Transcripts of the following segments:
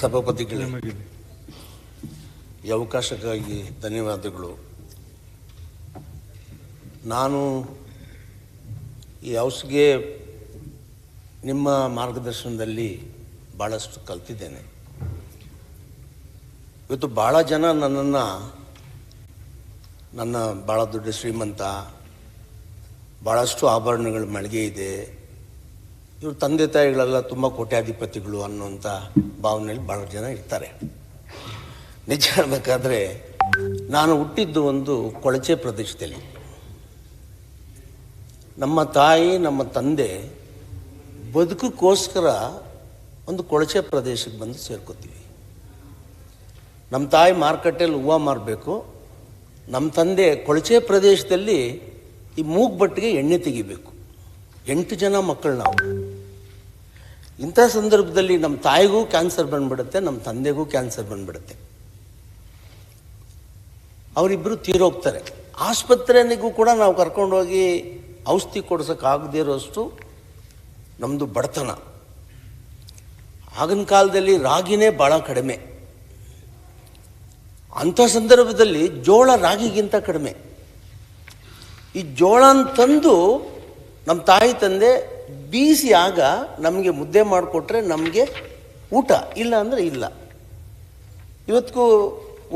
ಸಭಾಪತಿಗಳೇ. ಈ ಅವಕಾಶಕ್ಕಾಗಿ ಧನ್ಯವಾದಗಳು. ನಾನು ಈ ಹೌಸ್ಗೆ ನಿಮ್ಮ ಮಾರ್ಗದರ್ಶನದಲ್ಲಿ ಭಾಳಷ್ಟು ಕಲ್ತಿದ್ದೇನೆ. ಇವತ್ತು ಭಾಳ ಜನ ನನ್ನನ್ನು ನನ್ನ ಭಾಳ ದೊಡ್ಡ ಶ್ರೀಮಂತ ಭಾಳಷ್ಟು ಆಭರಣಗಳ ಮಳಿಗೆ ಇದೆ. ಇವ್ರ ತಂದೆ ತಾಯಿಗಳೆಲ್ಲ ತುಂಬ ಕೋಟ್ಯಾಧಿಪತಿಗಳು ಅನ್ನುವಂಥ ಭಾವನೆಯಲ್ಲಿ ಭಾಳ ಜನ ಇರ್ತಾರೆ. ನಿಜ ಹೇಳಬೇಕಾದ್ರೆ, ನಾನು ಹುಟ್ಟಿದ್ದು ಒಂದು ಕೊಳಚೆ ಪ್ರದೇಶದಲ್ಲಿ. ನಮ್ಮ ತಾಯಿ, ನಮ್ಮ ತಂದೆ ಬದುಕಕ್ಕೋಸ್ಕರ ಒಂದು ಕೊಳಚೆ ಪ್ರದೇಶಕ್ಕೆ ಬಂದು ಸೇರ್ಕೋತೀವಿ. ನಮ್ಮ ತಾಯಿ ಮಾರುಕಟ್ಟೆಯಲ್ಲಿ ಹೂವು ಮಾರಬೇಕು, ನಮ್ಮ ತಂದೆ ಕೊಳಚೆ ಪ್ರದೇಶದಲ್ಲಿ ಈ ಮೂಗ್ಬಟ್ಟಿಗೆ ಎಣ್ಣೆ ತೆಗಿಬೇಕು. ಎಂಟು ಜನ ಮಕ್ಕಳು ನಾವು. ಇಂಥ ಸಂದರ್ಭದಲ್ಲಿ ನಮ್ಮ ತಾಯಿಗೂ ಕ್ಯಾನ್ಸರ್ ಬಂದ್ಬಿಡುತ್ತೆ, ನಮ್ಮ ತಂದೆಗೂ ಕ್ಯಾನ್ಸರ್ ಬಂದ್ಬಿಡುತ್ತೆ. ಅವರಿಬ್ಬರು ತೀರೋಗ್ತಾರೆ. ಆಸ್ಪತ್ರೆನಿಗೂ ಕೂಡ ನಾವು ಕರ್ಕೊಂಡೋಗಿ ಔಷಧಿ ಕೊಡ್ಸೋಕ್ಕಾಗದೇ ಇರೋಷ್ಟು ನಮ್ಮದು ಬಡತನ. ಆಗಿನ ಕಾಲದಲ್ಲಿ ರಾಗಿನೇ ಭಾಳ ಕಡಿಮೆ. ಅಂಥ ಸಂದರ್ಭದಲ್ಲಿ ಜೋಳ ರಾಗಿಗಿಂತ ಕಡಿಮೆ. ಈ ಜೋಳನ ತಂದು ನಮ್ಮ ತಾಯಿ ತಂದೆ ಬೀಸಿ ಆಗ ನಮಗೆ ಮುದ್ದೆ ಮಾಡಿಕೊಟ್ರೆ ನಮಗೆ ಊಟ, ಇಲ್ಲ ಅಂದರೆ ಇಲ್ಲ. ಇವತ್ತಿಗೂ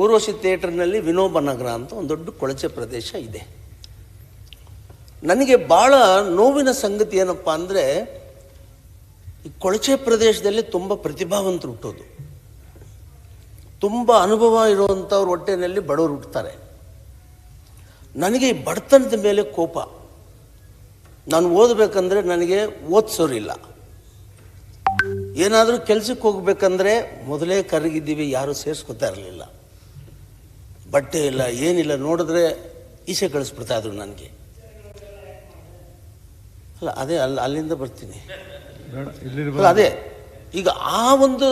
ಊರ್ವಶಿ ಥಿಯೇಟರ್ನಲ್ಲಿ ವಿನೋಬ ನಗರ ಅಂತ ಒಂದು ದೊಡ್ಡ ಕೊಳಚೆ ಪ್ರದೇಶ ಇದೆ. ನನಗೆ ಭಾಳ ನೋವಿನ ಸಂಗತಿ ಏನಪ್ಪ ಅಂದರೆ, ಈ ಕೊಳಚೆ ಪ್ರದೇಶದಲ್ಲಿ ತುಂಬ ಪ್ರತಿಭಾವಂತರು ಹುಟ್ಟೋದು. ತುಂಬ ಅನುಭವ ಇರುವಂಥವ್ರ ಹೊಟ್ಟೆಯಲ್ಲಿ ಬಡವರು ಹುಟ್ಟುತ್ತಾರೆ ನನಗೆ ಈ ಬಡತನದ ಮೇಲೆ ಕೋಪ. ನಾನು ಓದಬೇಕಂದ್ರೆ ನನಗೆ ಓದಿಸೋರಿಲ್ಲ. ಏನಾದರೂ ಕೆಲಸಕ್ಕೆ ಹೋಗ್ಬೇಕಂದ್ರೆ ಮೊದಲೇ ಕರಗಿದ್ದೀವಿ ಯಾರೂ ಸೇರಿಸ್ಕೊತಾ ಇರಲಿಲ್ಲ. ಬಟ್ಟೆ ಇಲ್ಲ ಏನಿಲ್ಲ ನೋಡಿದ್ರೆ ಈಸೆ ಕಳಿಸ್ಬಿಡ್ತಾ ಇದ್ರು ನನಗೆ. ಅಲ್ಲ ಅದೇ ಅಲ್ಲಿ ಅಲ್ಲಿಂದ ಬರ್ತೀನಿ. ಅಲ್ಲ ಅದೇ ಈಗ ಆ ಒಂದು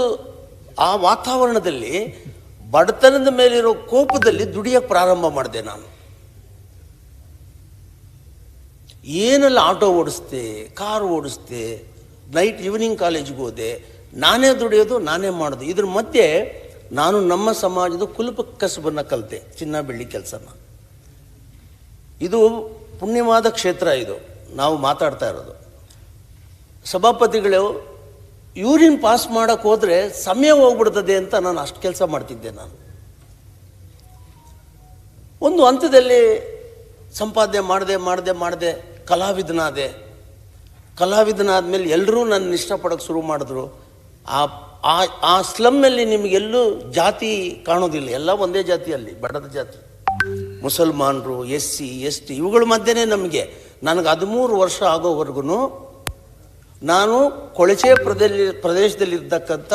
ಆ ವಾತಾವರಣದಲ್ಲಿ ಬಡತನದ ಮೇಲಿರೋ ಕೋಪದಲ್ಲಿ ದುಡಿಯಕ್ಕೆ ಪ್ರಾರಂಭ ಮಾಡಿದೆ ನಾನು. ಏನೆಲ್ಲ ಆಟೋ ಓಡಿಸ್ದೆ, ಕಾರ್ ಓಡಿಸ್ದೆ ನೈಟ್ ಈವ್ನಿಂಗ್ ಕಾಲೇಜ್ಗೆ ಹೋದೆ, ನಾನೇ ದುಡಿಯೋದು, ನಾನೇ ಮಾಡೋದು. ಇದ್ರ ಮಧ್ಯೆ ನಾನು ನಮ್ಮ ಸಮಾಜದ ಕುಲುಪ ಕಸಬನ್ನು ಕಲಿತೆ, ಚಿನ್ನ ಬೆಳ್ಳಿ ಕೆಲಸನ. ಇದು ಪುಣ್ಯವಾದ ಕ್ಷೇತ್ರ ಇದು. ನಾವು ಮಾತಾಡ್ತಾ ಇರೋದು. ಸಭಾಪತಿಗಳು, ಯೂರಿನ್ ಪಾಸ್ ಮಾಡೋಕ್ಕೆ ಹೋದರೆ ಸಮಯ ಹೋಗ್ಬಿಡ್ತದೆ ಅಂತ ನಾನು ಅಷ್ಟು ಕೆಲಸ ಮಾಡ್ತಿದ್ದೆ ನಾನು. ಒಂದು ಹಂತದಲ್ಲಿ ಸಂಪಾದನೆ ಮಾಡಿದೆ ಮಾಡಿದೆ ಮಾಡಿದೆ, ಕಲಾವಿದನಾದೆ. ಮೇಲೆ ಎಲ್ಲರೂ ನನ್ನ ಇಷ್ಟಪಡೋಕ್ಕೆ ಶುರು ಮಾಡಿದ್ರು. ಆ ಆ ಆ ಸ್ಲಮ್ಮಲ್ಲಿ ನಿಮಗೆಲ್ಲೂ ಜಾತಿ ಕಾಣೋದಿಲ್ಲ. ಎಲ್ಲ ಒಂದೇ ಜಾತಿಯಲ್ಲಿ, ಬಡದ ಜಾತಿ. ಮುಸಲ್ಮಾನರು ಎಸ್ ಸಿ ಎಸ್ ಟಿ ಇವುಗಳ ಮಧ್ಯೆನೇ ನಮಗೆ. ನನಗೆ ಹದಿಮೂರು ವರ್ಷ ಆಗೋವರೆಗೂ ನಾನು ಕೊಳಚೆ ಪ್ರದೇಶ ಪ್ರದೇಶದಲ್ಲಿರ್ತಕ್ಕಂಥ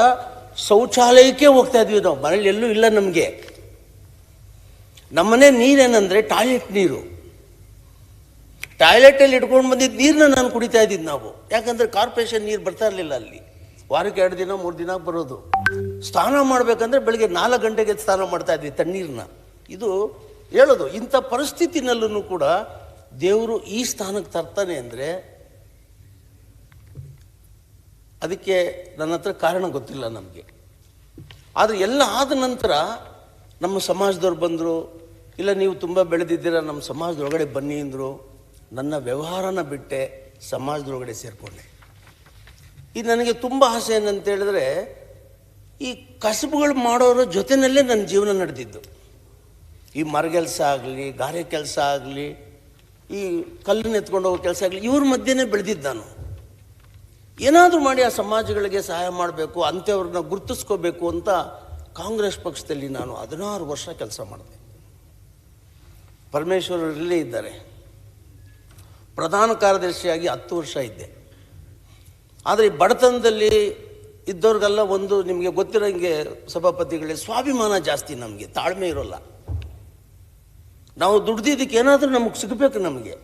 ಶೌಚಾಲಯಕ್ಕೆ ಹೋಗ್ತಾ ಇದ್ವಿ ನಾವು. ಮನೇಲಿ ಎಲ್ಲೂ ಇಲ್ಲ ನಮಗೆ. ನಮ್ಮನೆ ನೀರೇನಂದರೆ ಟಾಯ್ಲೆಟ್ ನೀರು. ಟಾಯ್ಲೆಟಲ್ಲಿ ಇಟ್ಕೊಂಡು ಬಂದಿದ್ದ ನೀರನ್ನ ನಾನು ಕುಡಿತಾ ಇದ್ದಿದ್ದು ನಾವು. ಯಾಕಂದರೆ ಕಾರ್ಪೊರೇಷನ್ ನೀರು ಬರ್ತಾ ಇರಲಿಲ್ಲ ಅಲ್ಲಿ. ವಾರಕ್ಕೆ ಎರಡು ದಿನ, ಮೂರು ದಿನ ಬರೋದು. ಸ್ನಾನ ಮಾಡಬೇಕಂದ್ರೆ ಬೆಳಿಗ್ಗೆ ನಾಲ್ಕು ಗಂಟೆಗೆ ಸ್ನಾನ ಮಾಡ್ತಾ ಇದ್ವಿ ತಣ್ಣೀರನ್ನ ಇದು ಹೇಳೋದು, ಇಂಥ ಪರಿಸ್ಥಿತಿನಲ್ಲೂ ಕೂಡ ದೇವರು ಈ ಸ್ಥಾನಕ್ಕೆ ತರ್ತಾನೆ ಅಂದರೆ ಅದಕ್ಕೆ ನನ್ನ ಹತ್ರ ಕಾರಣ ಗೊತ್ತಿಲ್ಲ ನಮಗೆ. ಆದರೆ ಎಲ್ಲ ಆದ ನಂತರ ನಮ್ಮ ಸಮಾಜದವ್ರು ಬಂದರು, ಇಲ್ಲ ನೀವು ತುಂಬ ಬೆಳೆದಿದ್ದೀರ, ನಮ್ಮ ಸಮಾಜದೊಳಗಡೆ ಬನ್ನಿ ಅಂದರು ನನ್ನ ವ್ಯವಹಾರನ ಬಿಟ್ಟೆ ಸಮಾಜದೊಳಗಡೆ ಸೇರಿಕೊಂಡೆ. ಇದು ನನಗೆ ತುಂಬ ಆಸೆ ಏನಂತ ಹೇಳಿದ್ರೆ, ಈ ಕಸಬುಗಳು ಮಾಡೋರ ಜೊತೆಯಲ್ಲೇ ನನ್ನ ಜೀವನ ನಡೆದಿದ್ದು. ಈ ಮರಗೆಲಸ ಆಗಲಿ, ಗಾರೆ ಕೆಲಸ ಆಗಲಿ, ಈ ಕಲ್ಲನ್ನು ಎತ್ಕೊಂಡು ಹೋಗೋ ಕೆಲಸ ಆಗಲಿ, ಇವ್ರ ಮಧ್ಯೆನೇ ಬೆಳೆದಿದ್ದು ನಾನು. ಏನಾದರೂ ಮಾಡಿ ಆ ಸಮಾಜಗಳಿಗೆ ಸಹಾಯ ಮಾಡಬೇಕು, ಅಂಥವ್ರನ್ನ ಗುರುತಿಸ್ಕೋಬೇಕು ಅಂತ ಕಾಂಗ್ರೆಸ್ ಪಕ್ಷದಲ್ಲಿ ನಾನು ಹದಿನಾರು ವರ್ಷ ಕೆಲಸ ಮಾಡಿದೆ. ಪರಮೇಶ್ವರರಲ್ಲೇ ಇದ್ದಾರೆ. ಪ್ರಧಾನ ಕಾರ್ಯದರ್ಶಿಯಾಗಿ ಹತ್ತು ವರ್ಷ ಇದ್ದೆ. ಆದರೆ ಈ ಬಡತನದಲ್ಲಿ ಇದ್ದವ್ರಿಗೆಲ್ಲ ಒಂದು ನಿಮಗೆ ಗೊತ್ತಿರೋಂಗೆ ಸಭಾಪತಿಗಳೇ, ಸ್ವಾಭಿಮಾನ ಜಾಸ್ತಿ ನಮಗೆ, ತಾಳ್ಮೆ ಇರೋಲ್ಲ. ನಾವು ದುಡ್ದಿದ್ದಕ್ಕೆ ಏನಾದರೂ ನಮಗೆ ಸಿಗಬೇಕು ನಮಗೆ.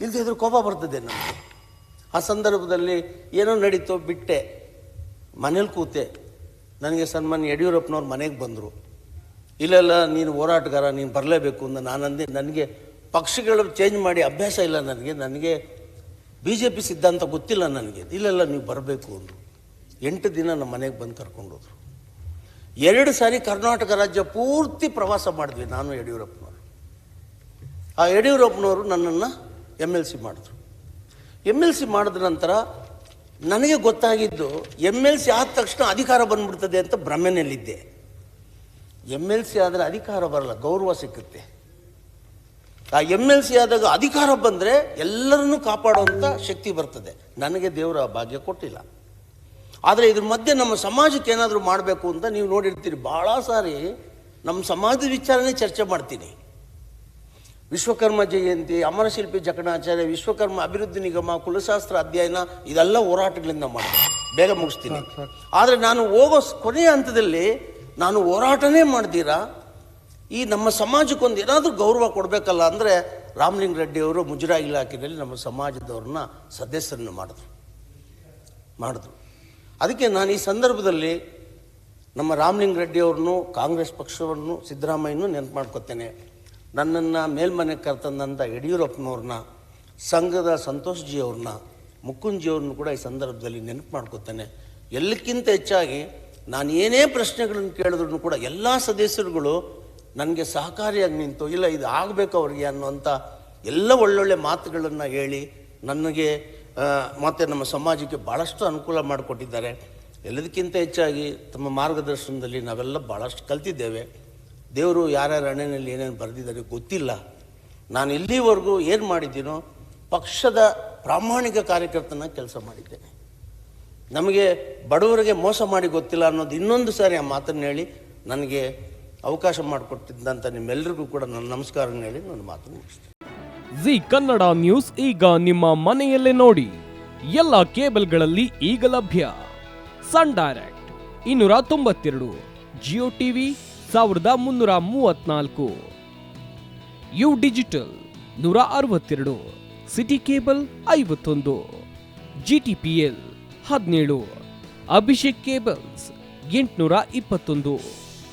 ಇಲ್ದಿದ್ರೆ ಕೋಪ ಬರ್ತದೆ ನಮಗೆ. ಆ ಸಂದರ್ಭದಲ್ಲಿ ಏನೋ ನಡೀತೋ ಬಿಟ್ಟೆ. ಮನೇಲಿ ಕೂತೆ. ನನಗೆ ಸನ್ಮಾನ್ಯ ಯಡಿಯೂರಪ್ಪನವ್ರು ಮನೆಗೆ ಬಂದರು. ಇಲ್ಲೆಲ್ಲ ನೀನು ಹೋರಾಟಗಾರ, ನೀನು ಬರಲೇಬೇಕು ಅಂತ ನಾನಂದೆ. ನನಗೆ ಪಕ್ಷಗಳು ಚೇಂಜ್ ಮಾಡಿ ಅಭ್ಯಾಸ ಇಲ್ಲ ನನಗೆ ನನಗೆ ಬಿ ಜೆ ಪಿ ಸಿದ್ಧಾಂತ ಗೊತ್ತಿಲ್ಲ ನನಗೆ. ಇಲ್ಲೆಲ್ಲ ನೀವು ಬರಬೇಕು ಅಂದರು. ಎಂಟು ದಿನ ನಮ್ಮ ಮನೆಗೆ ಬಂದು ಕರ್ಕೊಂಡೋದ್ರು. ಎರಡು ಸಾರಿ ಕರ್ನಾಟಕ ರಾಜ್ಯ ಪೂರ್ತಿ ಪ್ರವಾಸ ಮಾಡಿದ್ವಿ ನಾನು ಯಡಿಯೂರಪ್ಪನವರು. ಆ ಯಡಿಯೂರಪ್ಪನವರು ನನ್ನನ್ನು ಎಂ ಎಲ್ ಸಿ ಮಾಡಿದ್ರು. ಎಂ ಎಲ್ ಸಿ ಮಾಡಿದ ನಂತರ ನನಗೆ ಗೊತ್ತಾಗಿದ್ದು ಎಂ ಎಲ್ ಸಿ ಆದ ತಕ್ಷಣ ಅಧಿಕಾರ ಬಂದ್ಬಿಡ್ತದೆ ಅಂತ ಭ್ರಮೆನಲ್ಲಿದ್ದೆ. ಎಂ ಎಲ್ ಸಿ ಆದರೆ ಅಧಿಕಾರ ಬರಲ್ಲ, ಗೌರವ ಸಿಕ್ಕುತ್ತೆ. ಆ ಎಂ ಎಲ್ ಸಿ ಆದಾಗ ಅಧಿಕಾರ ಬಂದರೆ ಎಲ್ಲರನ್ನು ಕಾಪಾಡುವಂಥ ಶಕ್ತಿ ಬರ್ತದೆ. ನನಗೆ ದೇವರ ಭಾಗ್ಯ ಕೊಟ್ಟಿಲ್ಲ. ಆದರೆ ಇದ್ರ ಮಧ್ಯೆ ನಮ್ಮ ಸಮಾಜಕ್ಕೆ ಏನಾದರೂ ಮಾಡಬೇಕು ಅಂತ ನೀವು ನೋಡಿರ್ತೀರಿ. ಭಾಳ ಸಾರಿ ನಮ್ಮ ಸಮಾಜದ ವಿಚಾರನೇ ಚರ್ಚೆ ಮಾಡ್ತೀನಿ. ವಿಶ್ವಕರ್ಮ ಜಯಂತಿ ಅಮರಶಿಲ್ಪಿ ಜಕಣಾಚಾರ್ಯ ವಿಶ್ವಕರ್ಮ ಅಭಿವೃದ್ಧಿ ನಿಗಮ ಕುಲಶಾಸ್ತ್ರ ಅಧ್ಯಯನ ಇದೆಲ್ಲ ಹೋರಾಟಗಳಿಂದ ಮಾಡ್ತೀನಿ ಬೇಗ ಮುಗಿಸ್ತೀನಿ. ಆದರೆ ನಾನು ಹೋಗೋ ಕೊನೆಯ ಹಂತದಲ್ಲಿ ನಾನು ಹೋರಾಟನೇ ಮಾಡ್ದಿರಾ ಈ ನಮ್ಮ ಸಮಾಜಕ್ಕೊಂದು ಏನಾದರೂ ಗೌರವ ಕೊಡಬೇಕಲ್ಲ ಅಂದರೆ ರಾಮಲಿಂಗ ರೆಡ್ಡಿ ಅವರು ಮುಜರಾಯಿ ಇಲಾಖೆಯಲ್ಲಿ ನಮ್ಮ ಸಮಾಜದವ್ರನ್ನ ಸದಸ್ಯರನ್ನು ಮಾಡಿದ್ರು. ಮಾಡಿದ್ರು. ಅದಕ್ಕೆ ನಾನು ಈ ಸಂದರ್ಭದಲ್ಲಿ ನಮ್ಮ ರಾಮಲಿಂಗ ರೆಡ್ಡಿ ಅವ್ರನ್ನೂ, ಕಾಂಗ್ರೆಸ್ ಪಕ್ಷವನ್ನು ಸಿದ್ದರಾಮಯ್ಯನೂ ನೆನಪು ಮಾಡ್ಕೊತೇನೆ. ನನ್ನನ್ನು ಮೇಲ್ಮನೆಗೆ ಕರ್ತಂದಂಥ ಯಡಿಯೂರಪ್ಪನವ್ರನ್ನ, ಸಂಘದ ಸಂತೋಷ್ ಜಿ ಅವ್ರನ್ನ, ಮುಕುಂದ್ ಜಿ ಕೂಡ ಈ ಸಂದರ್ಭದಲ್ಲಿ ನೆನಪು ಮಾಡ್ಕೊತೇನೆ. ಎಲ್ಲಕ್ಕಿಂತ ಹೆಚ್ಚಾಗಿ ನಾನು ಏನೇ ಪ್ರಶ್ನೆಗಳನ್ನು ಕೇಳಿದ್ರು ಕೂಡ ಎಲ್ಲ ಸದಸ್ಯರುಗಳು ನನಗೆ ಸಹಕಾರಿಯಾಗಿ ನಿಂತು, ಇಲ್ಲ, ಇದು ಆಗಬೇಕು ಅವ್ರಿಗೆ ಅನ್ನುವಂಥ ಎಲ್ಲ ಒಳ್ಳೊಳ್ಳೆ ಮಾತುಗಳನ್ನು ಹೇಳಿ ನನಗೆ ಮತ್ತು ನಮ್ಮ ಸಮಾಜಕ್ಕೆ ಭಾಳಷ್ಟು ಅನುಕೂಲ ಮಾಡಿಕೊಟ್ಟಿದ್ದಾರೆ. ಎಲ್ಲದಕ್ಕಿಂತ ಹೆಚ್ಚಾಗಿ ತಮ್ಮ ಮಾರ್ಗದರ್ಶನದಲ್ಲಿ ನಾವೆಲ್ಲ ಭಾಳಷ್ಟು ಕಲ್ತಿದ್ದೇವೆ. ದೇವರು ಯಾರ್ಯಾರ ಹಣೆಯಲ್ಲಿ ಏನೇನು ಬರೆದಿದ್ದಾರೆ ಗೊತ್ತಿಲ್ಲ. ನಾನು ಇಲ್ಲಿವರೆಗೂ ಏನು ಮಾಡಿದ್ದೀನೋ ಪಕ್ಷದ ಪ್ರಾಮಾಣಿಕ ಕಾರ್ಯಕರ್ತನ ಕೆಲಸ ಮಾಡಿದ್ದೇನೆ. ನಮಗೆ ಬಡವರಿಗೆ ಮೋಸ ಮಾಡಿ ಗೊತ್ತಿಲ್ಲ ಅನ್ನೋದು ಇನ್ನೊಂದು ಸಾರಿ ಆ ಮಾತನ್ನು ಹೇಳಿ ನನಗೆ ಅವಕಾಶ ಮಾಡಿಕೊಟ್ಟಿದ್ದಂಥ ನಿಮ್ಮೆಲ್ಲರಿಗೂ ಕೂಡ ನನ್ನ ನಮಸ್ಕಾರ ಹೇಳಿ ನನ್ನ ಮಾತು ಮುಗಿಸ್ತೀನಿ. ಜಿ ಕನ್ನಡ ನ್ಯೂಸ್ ಈಗ ನಿಮ್ಮ ಮನೆಯಲ್ಲೇ ನೋಡಿ. ಎಲ್ಲ ಕೇಬಲ್ಗಳಲ್ಲಿ ಈಗ ಲಭ್ಯ. ಸನ್ ಡೈರೆಕ್ಟ್ ಇನ್ನೂರ ತೊಂಬತ್ತೆರಡು, ಜಿಯೋ ಟಿವಿ ಸಾವಿರದ ಮುನ್ನೂರ ಮೂವತ್ನಾಲ್ಕು ಯು ಡಿಜಿಟಲ್ ನೂರ ಅರವತ್ತೆರಡು, ಸಿಟಿ ಕೇಬಲ್ ಐವತ್ತೊಂದು ಜಿ ಟಿ ಪಿ ಎಲ್ ಹದಿನೇಳು, ಅಭಿಷೇಕ್ ಕೇಬಲ್ಸ್ ಎಂಟುನೂರ ಇಪ್ಪತ್ತೊಂದು.